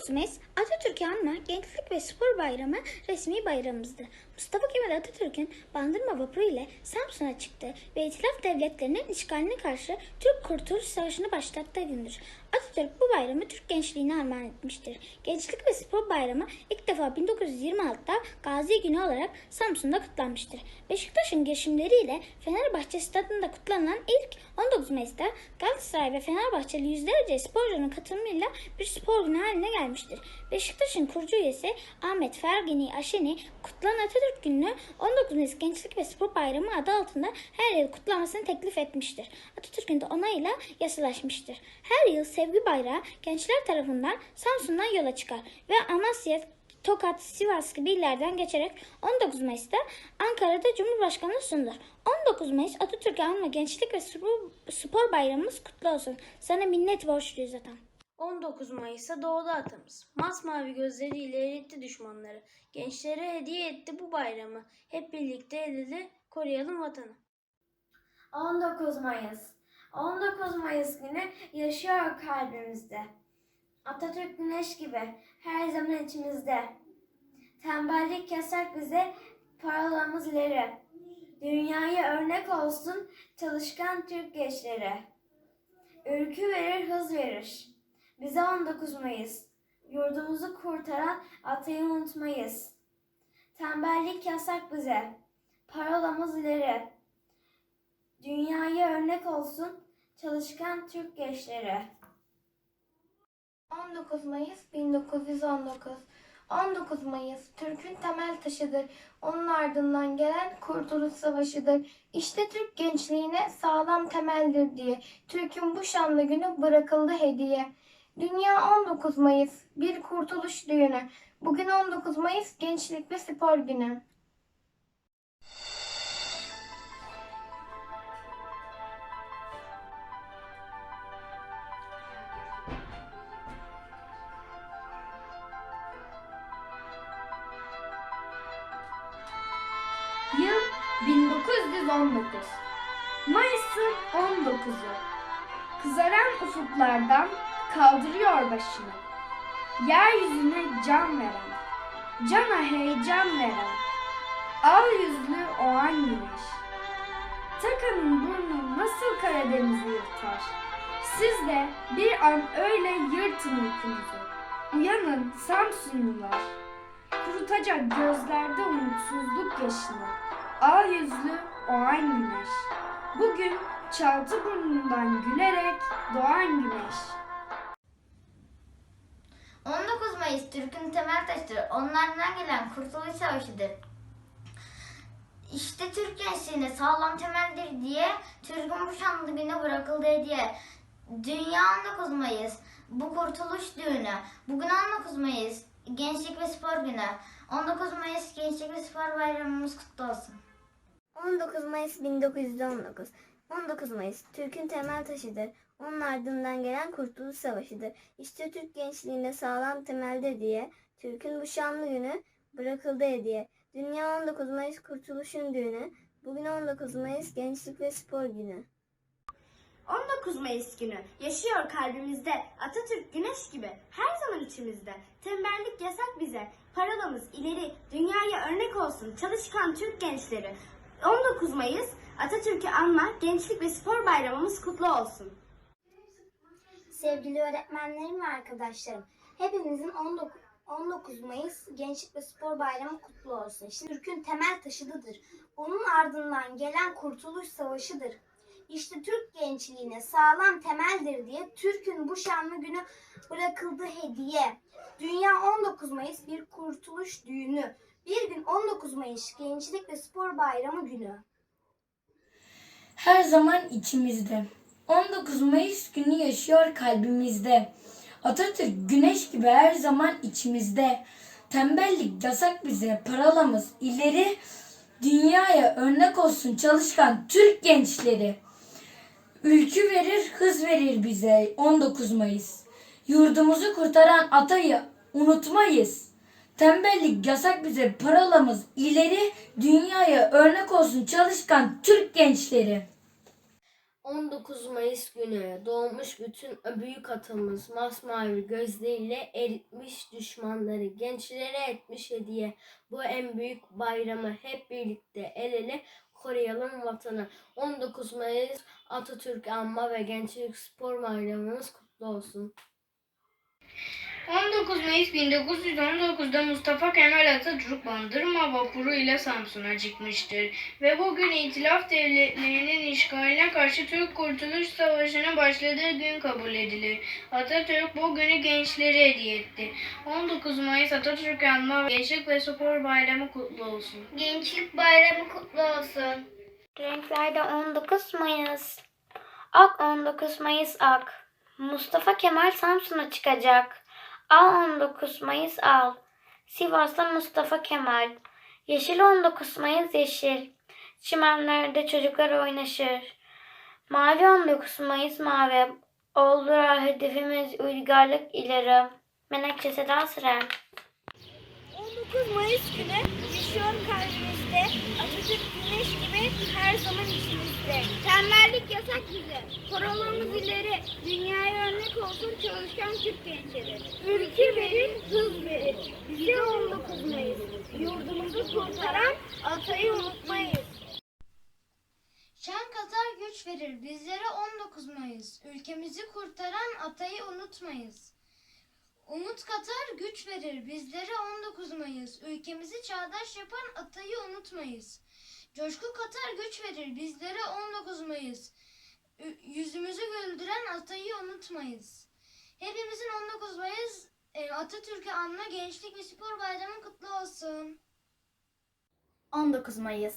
19 Mayıs Atatürk'ü anma Gençlik ve Spor Bayramı resmi bayramımızdı. Mustafa Kemal Atatürk'ün Bandırma vapuru ile Samsun'a çıktı ve İtilaf devletlerinin işgaline karşı Türk Kurtuluş Savaşı'nı başlattığı gündür. Atatürk bu bayramı Türk gençliğine armağan etmiştir. Gençlik ve Spor Bayramı ilk defa 1926'da Gazi Günü olarak Samsun'da kutlanmıştır. Beşiktaş'ın girişimleriyle Fenerbahçe Stadı'nda kutlanan ilk 19 Mayıs'ta Galatasaray ve Fenerbahçeli yüzlerce sporcunun katılımıyla bir spor günü haline gelmiştir. Beşiktaş'ın kurucu üyesi Ahmet Fergini Aşeni kutlanan Atatürk Günü'nü 19 Mayıs Gençlik ve Spor Bayramı adı altında her yıl kutlamasını teklif etmiştir. Atatürk'ün de onayıyla yasalaşmıştır. Her yıl Sevgi Bayrağı gençler tarafından Samsun'dan yola çıkar ve Amasya, Tokat, Sivas gibi illerden geçerek 19 Mayıs'ta Ankara'da Cumhurbaşkanı sunulur. 19 Mayıs Atatürk'ü anma Gençlik ve Spor, Spor Bayramımız kutlu olsun. Sana minnet borçluyuz zaten. 19 Mayıs'ta doğdu atamız. Masmavi gözleriyle eritti düşmanları. Gençlere hediye etti bu bayramı. Hep birlikte el ele koruyalım vatanı. 19 Mayıs. 19 Mayıs günü yaşıyor kalbimizde. Atatürk güneş gibi her zaman içimizde. Tembellik yasak bize, parolamız ileri. Dünyaya örnek olsun çalışkan Türk gençleri. Ülkü verir, hız verir. Bize 19 Mayıs. Yurdumuzu kurtaran atayı unutmayız. Tembellik yasak bize. Parolamız ileri. Dünyaya örnek olsun çalışkan Türk gençleri. 19 Mayıs 1919 19 Mayıs Türk'ün temel taşıdır. Onun ardından gelen Kurtuluş Savaşı'dır. İşte Türk gençliğine sağlam temeldir diye Türk'ün bu şanlı günü bırakıldı hediye. Dünya 19 Mayıs bir kurtuluş düğünü. Bugün 19 Mayıs Gençlik ve Spor Günü. 1919. Mayıs'ın 19'u. Kızaran ufuklardan kaldırıyor başını. Yeryüzüne can veren, cana heyecan veren, al yüzlü o an güneş. Takanın burnu nasıl Karadeniz'i yırtar? Siz de bir an öyle yırtın uykunuzu. Uyanın Samsunlular. Kurutacak gözlerde umutsuzluk yaşını. Al yüzlü o an güneş. Bugün çaltı burnundan gülerek doğan güneş. 19 Mayıs Türk'ün temel taşıdır. Onlardan gelen Kurtuluş Savaşı'dır. İşte Türk gençliğine sağlam temeldir diye Türk'ün bu şanlı güne bırakıldı hediye. Dünya 19 Mayıs. Bu kurtuluş düğünü. Bugün 19 Mayıs. Gençlik ve Spor Günü. 19 Mayıs Gençlik ve Spor Bayramımız kutlu olsun. 19 Mayıs 1919. 19 Mayıs Türk'ün temel taşıdır. Onun ardından gelen Kurtuluş Savaşı'dır. İşte Türk gençliğine sağlam temeldir diye Türk'ün bu şanlı günü bırakıldı hediye. Dünya 19 Mayıs Kurtuluş'un düğünü. Bugün 19 Mayıs Gençlik ve Spor Günü. 19 Mayıs günü yaşıyor kalbimizde Atatürk güneş gibi her zaman içimizde. Tembellik yasak bize. Parolamız ileri dünyaya örnek olsun çalışkan Türk gençleri. 19 Mayıs Atatürk'ü anma Gençlik ve Spor Bayramımız kutlu olsun. Sevgili öğretmenlerim ve arkadaşlarım, hepimizin 19, 19 Mayıs Gençlik ve Spor Bayramı kutlu olsun. Şimdi Türk'ün temel taşıdıdır. Onun ardından gelen Kurtuluş Savaşı'dır. İşte Türk gençliğine sağlam temeldir diye Türk'ün bu şanlı günü bırakıldı hediye. Dünya 19 Mayıs bir kurtuluş düğünü. Bir gün 19 Mayıs Gençlik ve Spor Bayramı günü. Her zaman içimizde. 19 Mayıs günü yaşıyor kalbimizde. Atatürk güneş gibi her zaman içimizde. Tembellik yasak bize, paralamız ileri. Dünyaya örnek olsun çalışkan Türk gençleri. Ülkü verir, hız verir bize 19 Mayıs. Yurdumuzu kurtaran atayı unutmayız. Tembellik yasak bize, paralamız ileri. Dünyaya örnek olsun çalışkan Türk gençleri. 19 Mayıs günü doğmuş bütün büyük atımız masmavi gözleriyle eritmiş düşmanları gençlere etmiş hediye. Bu en büyük bayramı hep birlikte el ele koruyalım vatanı. 19 Mayıs Atatürk Anma ve Gençlik Spor Bayramımız kutlu olsun. 19 Mayıs 1919'da Mustafa Kemal Atatürk Bandırma vapuru ile Samsun'a çıkmıştır ve bugün İtilaf Devletleri'nin işgaline karşı Türk Kurtuluş Savaşı'nın başladığı gün kabul edilir. Atatürk bu günü gençlere hediye etti. 19 Mayıs Atatürk Anma Gençlik ve Spor Bayramı kutlu olsun. Gençlik Bayramı kutlu olsun. Renklerde 19 Mayıs. Ak 19 Mayıs ak. Mustafa Kemal Samsun'a çıkacak. Al 19 Mayıs al. Sivas'ta Mustafa Kemal. Yeşil 19 Mayıs yeşil. Çimenlerde çocuklar oynaşır. Mavi 19 Mayıs mavi. Olur hedefimiz uygarlık ileri. Menekşe Seda Sıra. 19 Mayıs günü yaşıyor kalbimizde. Atatürk güneş gibi her zaman içimizde. Tembellik yasak bize. Korolumuz ileri. Dünyaya örnek olsun çalışkan Türk gençleri. Ülke verir, hız verir. Bize 19 Mayıs. Yurdumuzu kurtaran atayı unutmayız. Şen Katar güç verir bizlere 19 Mayıs. Ülkemizi kurtaran atayı unutmayız. Umut katar güç verir bizlere 19 Mayıs. Ülkemizi çağdaş yapan atayı unutmayız. Coşku katar güç verir bizlere 19 Mayıs. Yüzümüzü güldüren atayı unutmayız. Hepimizin 19 Mayıs e, Atatürk'ü anma gençlik ve spor bayramı kutlu olsun. 19 Mayıs.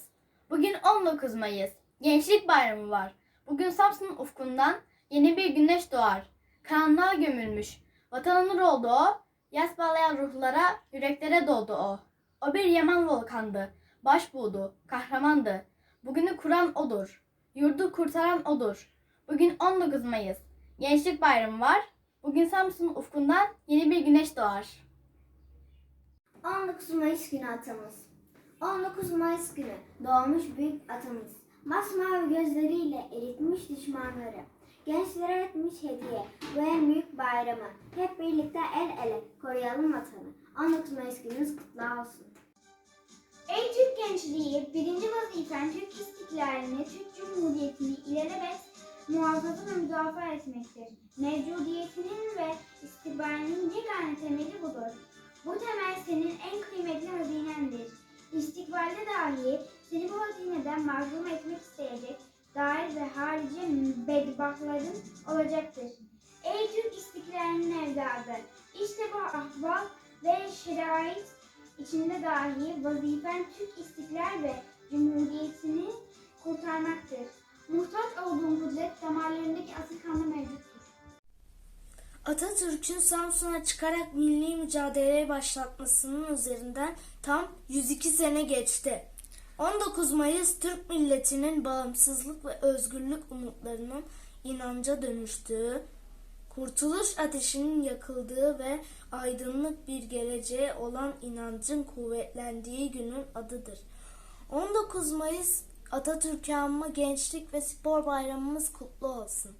Bugün 19 Mayıs. Gençlik Bayramı var. Bugün Samsun'un ufkundan yeni bir güneş doğar. Karanlığa gömülmüş. Vatanın nur oldu o. Yas bağlayan ruhlara, yüreklere doldu o. O bir yaman volkandı. Baş buğdu, kahramandı. Bugünü kuran odur. Yurdu kurtaran odur. Bugün 19 Mayıs. Gençlik Bayramı var. Bugün Samsun'un ufkundan yeni bir güneş doğar. 19 Mayıs günü atamız. 19 Mayıs günü doğmuş büyük atamız. Masmavi gözleriyle eritmiş düşmanları. Gençlere etmiş hediye. Bu en büyük bayramı. Hep birlikte el ele koruyalım vatanı. 19 Mayıs gününüz kutlu olsun. Ey Türk gençliği, birinci vazifen Türk istiklalini, Türk Cumhuriyeti'ni ilelebet muhafaza ve müdafaa etmektir. Mevcudiyetinin ve istikbalinin yegane temeli budur. Bu temel senin en kıymetli hazinendir. İstikbalde dahi seni bu hazineden mahrum etmek isteyecek dair ve harici bedbahtların olacaktır. Ey Türk istiklalinin evladı! İşte bu ahval ve şerait içinde dahi vazifen Türk istiklal ve cumhuriyetini kurtarmaktır. Muhtaç olduğun kudret damarlarındaki asıl kanlı mevcuttur. Atatürk'ün Samsun'a çıkarak milli mücadeleyi başlatmasının üzerinden tam 102 sene geçti. 19 Mayıs Türk milletinin bağımsızlık ve özgürlük umutlarının inanca dönüştüğü, kurtuluş ateşinin yakıldığı ve aydınlık bir geleceğe olan inancın kuvvetlendiği günün adıdır. 19 Mayıs Atatürk'ü anma gençlik ve spor bayramımız kutlu olsun.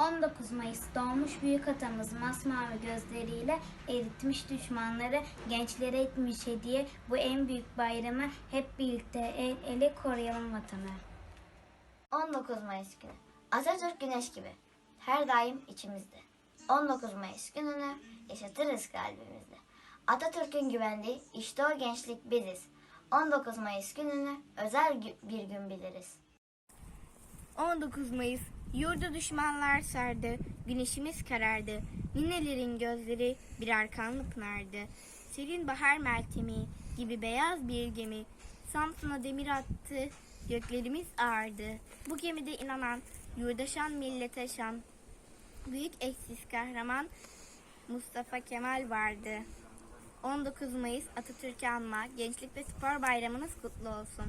19 Mayıs doğmuş büyük atamız masmavi gözleriyle eritmiş düşmanları gençlere etmiş hediye bu en büyük bayramı hep birlikte el ele koruyalım vatanı. 19 Mayıs günü. Atatürk güneş gibi. Her daim içimizde. 19 Mayıs gününü yaşatırız kalbimizde. Atatürk'ün güvendiği işte o gençlik biziz. 19 Mayıs gününü özel bir gün biliriz. 19 Mayıs Yurdu düşmanlar sardı, güneşimiz karardı. Ninelerin gözleri birer kanlı pınardı. Serin bahar meltemi gibi beyaz bir gemi. Samsun'a demir attı, göklerimiz ağardı. Bu gemide inanan, yurdaşan millete şan. Büyük eşsiz kahraman Mustafa Kemal vardı. 19 Mayıs Atatürk'ü anma, Gençlik ve Spor Bayramınız kutlu olsun.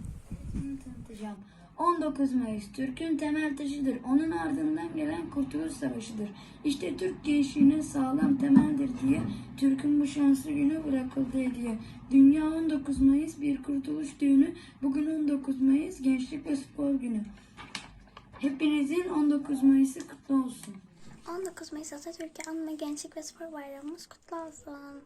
tanıtacağım. 19 Mayıs Türk'ün temel taşıdır. Onun ardından gelen Kurtuluş Savaşı'dır. İşte Türk gençliğinin sağlam temeldir diye Türk'ün bu şanslı günü bırakıldı hediye. Dünya 19 Mayıs bir kurtuluş düğünü. Bugün 19 Mayıs Gençlik ve Spor Günü. Hepinizin 19 Mayıs'ı kutlu olsun. 19 Mayıs Atatürk'ü anma Gençlik ve Spor Bayramımız kutlu olsun.